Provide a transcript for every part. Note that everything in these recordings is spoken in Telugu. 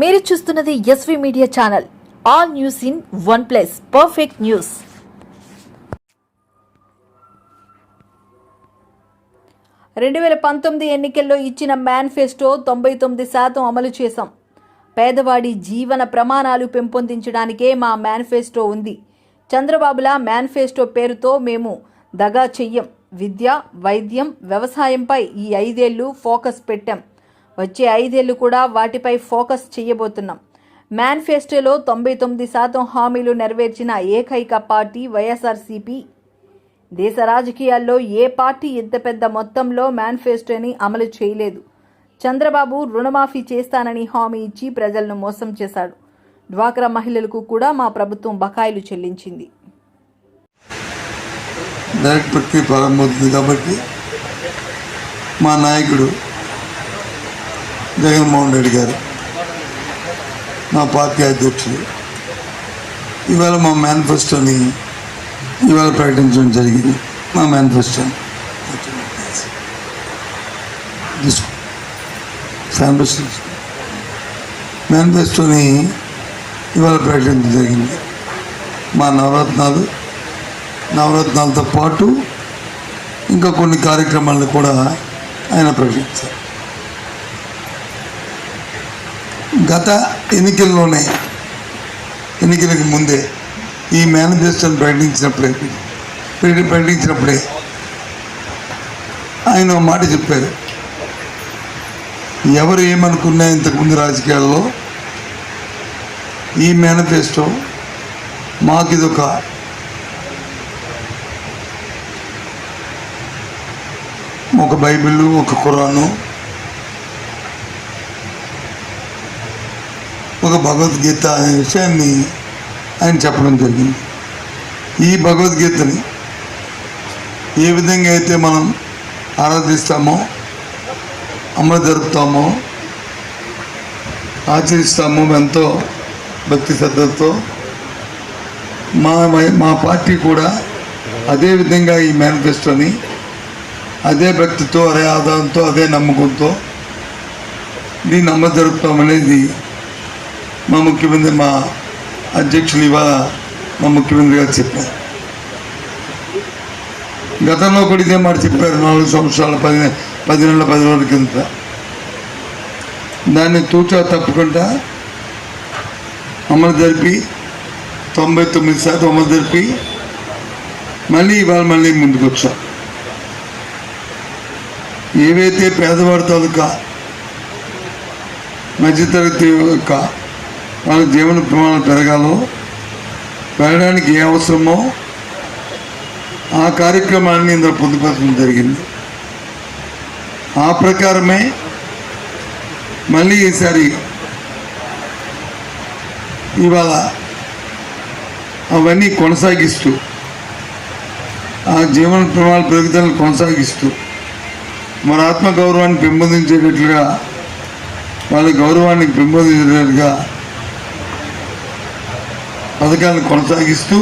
మీరు చూస్తున్నది SV media channel. All news in one place perfect news రెండు వేల పంతొమ్మిది ఎన్నికల్లో ఇచ్చిన మేనిఫెస్టో తొంభై తొమ్మిది శాతం అమలు చేశాం. పేదవాడి జీవన ప్రమాణాలు పెంపొందించడానికే మా మేనిఫెస్టో ఉంది. చంద్రబాబులా మేనిఫెస్టో పేరుతో మేము దగా చెయ్యం. విద్య వైద్యం వ్యవసాయంపై ఈ ఐదేళ్ళు ఫోకస్ పెట్టాం. వచ్చే ఐదేళ్ళు కూడా వాటిపై ఫోకస్ చేయబోతున్నాం. మేనిఫెస్టోలో తొంభై తొమ్మిది శాతం హామీలు నెరవేర్చిన ఏకైక పార్టీ వైఎస్ఆర్సీపీ. దేశ రాజకీయాల్లో ఏ పార్టీ ఇంత పెద్ద మొత్తంలో మేనిఫెస్టోని అమలు చేయలేదు. చంద్రబాబు రుణమాఫీ చేస్తానని హామీ ఇచ్చి ప్రజలను మోసం చేశాడు. డ్వాక్రా మహిళలకు కూడా మా ప్రభుత్వం బకాయిలు చెల్లించింది. డైరెక్ట్ ప్రక్రియ ప్రారంభమవుతుంది కాబట్టి మా నాయకుడు జగన్మోహన్ రెడ్డి గారు మా పార్టీ అధ్యక్షుడు ఇవాళ మా మేనిఫెస్టోని ఇవాళ ప్రకటించడం జరిగింది. మా మేనిఫెస్టో. మేనిఫెస్టో. మేనిఫెస్టోని ఇవాళ ప్రకటించడం జరిగింది. మా నవరత్నాలు నవరత్నాలతో పాటు ఇంకా కొన్ని కార్యక్రమాలను కూడా ఆయన ప్రకటించారు. గత ఎన్నికల్లోనే ఎన్నికలకు ముందే ఈ మేనిఫెస్టోని ప్రకటించినప్పుడే ప్రకటించినప్పుడే ఆయన ఒక మాట చెప్పారు. ఎవరు ఏమనుకున్నా ఇంతకుముందు రాజకీయాల్లో ఈ మేనిఫెస్టో మాకు ఇదొక ఒక బైబిల్ ఒక ఖురాను ఒక భగవద్గీత అనే విషయాన్ని ఆయన చెప్పడం జరిగింది. ఈ భగవద్గీతని ఏ విధంగా అయితే మనం ఆరాధిస్తామో అమలు జరుపుతామో ఆచరిస్తామో ఎంతో భక్తి శ్రద్ధలతో మా మా పార్టీ కూడా అదే విధంగా ఈ మేనిఫెస్టోని అదే భక్తితో అదే ఆధారంతో అదే నమ్మకంతో దీన్ని అమలు జరుపుతామనేది మా ముఖ్యమంత్రి మా అధ్యక్షులు ఇవాళ మా ముఖ్యమంత్రి గారు చెప్పారు. గతంలో కూడా ఇదే మాట చెప్పారు నాలుగు సంవత్సరాల పది పది నెలల పది రోజుల కింద. దాన్ని తూచా తప్పకుండా అమలు జరిపి తొంభై తొమ్మిది శాతం అమలు జరిపి మళ్ళీ ఇవాళ మళ్ళీ ముందుకు వచ్చాం. ఏవైతే పేదవాడి తాలూకా మధ్యతరగతి యొక్క వాళ్ళ జీవన ప్రమాణాలు పెరగాలో పెరగడానికి ఏ అవసరమో ఆ కార్యక్రమాన్ని ఇందులో పొందుపరచడం జరిగింది. ఆ ప్రకారమే మళ్ళీ ఈసారి ఇవాళ అవన్నీ కొనసాగిస్తూ ఆ జీవన ప్రమాణ పెరుగుదలను కొనసాగిస్తూ మన ఆత్మగౌరవాన్ని పెంపొందించేటట్లుగా వాళ్ళ గౌరవాన్ని పెంపొందించేటట్లుగా పథకాలను కొనసాగిస్తూ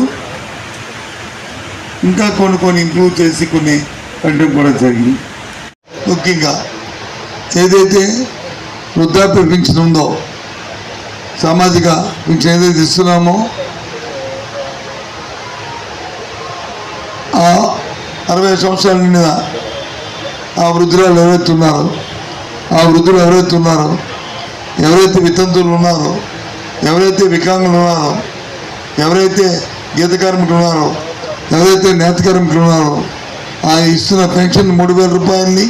ఇంకా కొన్ని కొన్ని ఇంప్రూవ్ చేసి కొన్ని పెట్టడం కూడా జరిగింది. ముఖ్యంగా ఏదైతే వృద్ధాప్య పింఛన్ ఉందో సామాజిక పింఛన్ ఏదైతే ఇస్తున్నామో ఆ అరవై సంవత్సరాల నిండిన ఆ వృద్ధురాలు ఎవరైతే ఉన్నారో ఆ వృద్ధులు ఎవరైతే ఉన్నారో ఎవరైతే వితంతులు ఉన్నారో ఎవరైతే వికలాంగులు ఉన్నారో ఎవరైతే గీత కార్మికులు ఉన్నారో ఎవరైతే నేత కార్మికులు ఉన్నారో ఆ ఇస్తున్న పెన్షన్ మూడు వేల రూపాయలని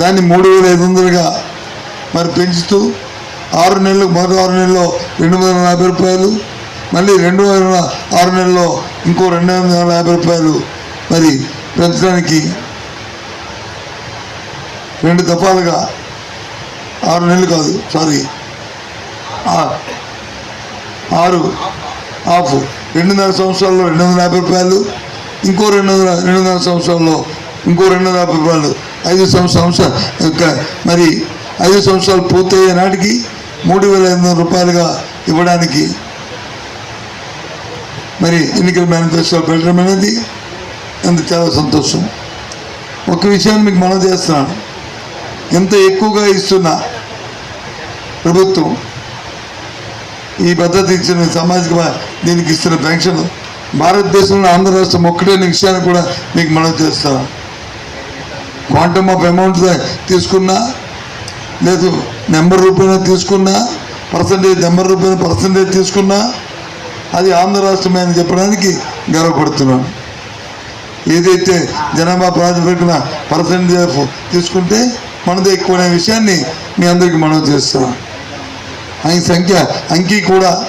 దాన్ని మూడు వేల ఐదు వందలుగా మరి పెంచుతూ ఆరు నెలలు మొదటి ఆరు నెలల్లో రెండు వందల యాభై రూపాయలు మళ్ళీ రెండు వేల ఆరు నెలల్లో ఇంకో రెండు వందల యాభై రూపాయలు మరి పెంచడానికి రెండు దఫాలుగా ఆరు నెలలు కాదు సారీ ఆరు ఆఫ్ రెండున్నర సంవత్సరాల్లో రెండు వందల యాభై రూపాయలు ఇంకో రెండు వందల రెండున్నర సంవత్సరాల్లో ఇంకో రెండు వందల యాభై రూపాయలు. ఐదు సంవత్సరాలు మరి ఐదు సంవత్సరాలు పూర్తయ్యే నాటికి మూడు వేల ఐదు వందల రూపాయలుగా ఇవ్వడానికి మరి ఎన్నికల మేనిఫెస్టో పెట్టడం అనేది అందుకు చాలా సంతోషం. ఒక విషయాన్ని మీకు మనం చేస్తున్నాను. ఎంత ఎక్కువగా ఇస్తున్నా ప్రభుత్వం ఈ భద్రత ఇచ్చిన సామాజిక దీనికి ఇస్తున్న పెన్షన్ భారతదేశంలో ఆంధ్ర రాష్ట్రం ఒక్కటే విషయాన్ని కూడా మీకు మనం చేస్తాను క్వాంటమ్ ఆఫ్ అమౌంట్ తీసుకున్నా లేదు నెంబర్ రూపాయన తీసుకున్నా పర్సంటేజ్ నెంబర్ రూపాయన పర్సంటేజ్ తీసుకున్నా అది ఆంధ్ర రాష్ట్రమే అని చెప్పడానికి గర్వపడుతున్నాను. ఏదైతే జనాభా ప్రాతిపదికన పర్సంటేజ్ తీసుకుంటే మనది ఎక్కువ అనే విషయాన్ని మీ అందరికీ మనం చేస్తున్నాం ఆయన సంఖ్య అంకి కూడా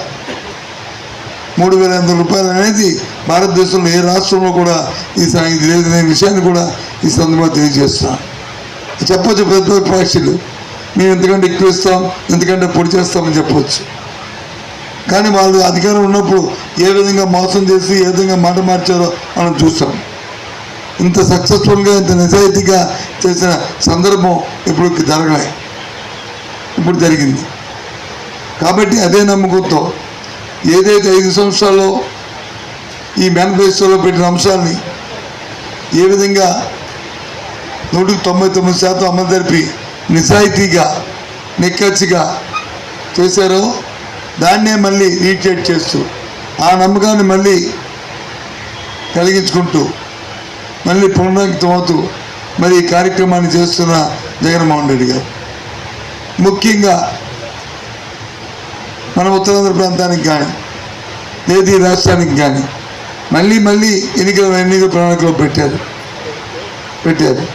మూడు వేల ఎనిమిది రూపాయలు అనేది భారతదేశంలో ఏ రాష్ట్రంలో కూడా ఈ ఇది లేదనే విషయాన్ని కూడా ఈ సందర్భంగా తెలియజేస్తాం. చెప్పచ్చు పెద్ద పక్షులు. మేము ఎంతకంటే ఎక్కువ ఇస్తాం ఎందుకంటే పొడి చేస్తామని చెప్పవచ్చు కానీ వాళ్ళు అధికారం ఉన్నప్పుడు ఏ విధంగా మోసం చేసి ఏ విధంగా మాట మార్చారో మనం చూస్తాం. ఇంత సక్సెస్ఫుల్గా ఇంత నిజాయితీగా చేసిన సందర్భం ఇప్పుడు జరగలే. ఇప్పుడు జరిగింది. కాబట్టి అదే నమ్మకంతో ఏదైతే ఐదు సంవత్సరాల్లో ఈ మేనిఫెస్టోలో పెట్టిన అంశాలని ఏ విధంగా నూటికి తొంభై తొమ్మిది శాతం అమలు జరిపి నిజాయితీగా నిక్కచ్చిగా చేశారో దాన్నే మళ్ళీ రీక్రియేట్ చేస్తూ ఆ నమ్మకాన్ని మళ్ళీ కలిగించుకుంటూ మళ్ళీ పునరంకితం అవుతూ మరి ఈ కార్యక్రమాన్ని చేస్తున్న జగన్మోహన్ రెడ్డి గారు. ముఖ్యంగా మన ఉత్తరాంధ్ర ప్రాంతానికి కానీ లేదు ఈ రాష్ట్రానికి కానీ మళ్ళీ మళ్ళీ ఎన్నికల ఎన్నికల ప్రణాళికలో పెట్టారు. పెట్టారు.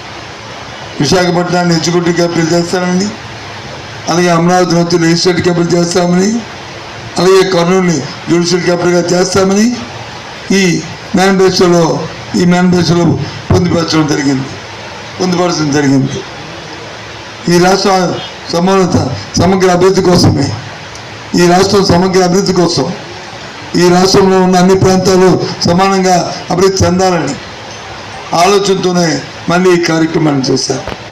విశాఖపట్నాన్ని ఎగ్జిక్యూటివ్ క్యాపిటల్ చేస్తానండి అలాగే అమరావతి వచ్చి లెజిస్లేటివ్ క్యాపిటల్ చేస్తామని అలాగే కర్నూలుని జ్యుడిషియల్ క్యాపిటల్గా చేస్తామని ఈ మేనిఫెస్టోలో ఈ మేనిఫెస్టోలో పొందుపరచడం జరిగింది. పొందుపరచడం జరిగింది. ఈ రాష్ట్ర సమానత సమగ్ర అభివృద్ధి కోసమే ఈ రాష్ట్రం సమగ్ర అభివృద్ధి కోసం ఈ రాష్ట్రంలో ఉన్న అన్ని ప్రాంతాలు సమానంగా అభివృద్ధి చెందాలని ఆలోచనతోనే మళ్ళీ ఈ కార్యక్రమాన్ని చేశారు.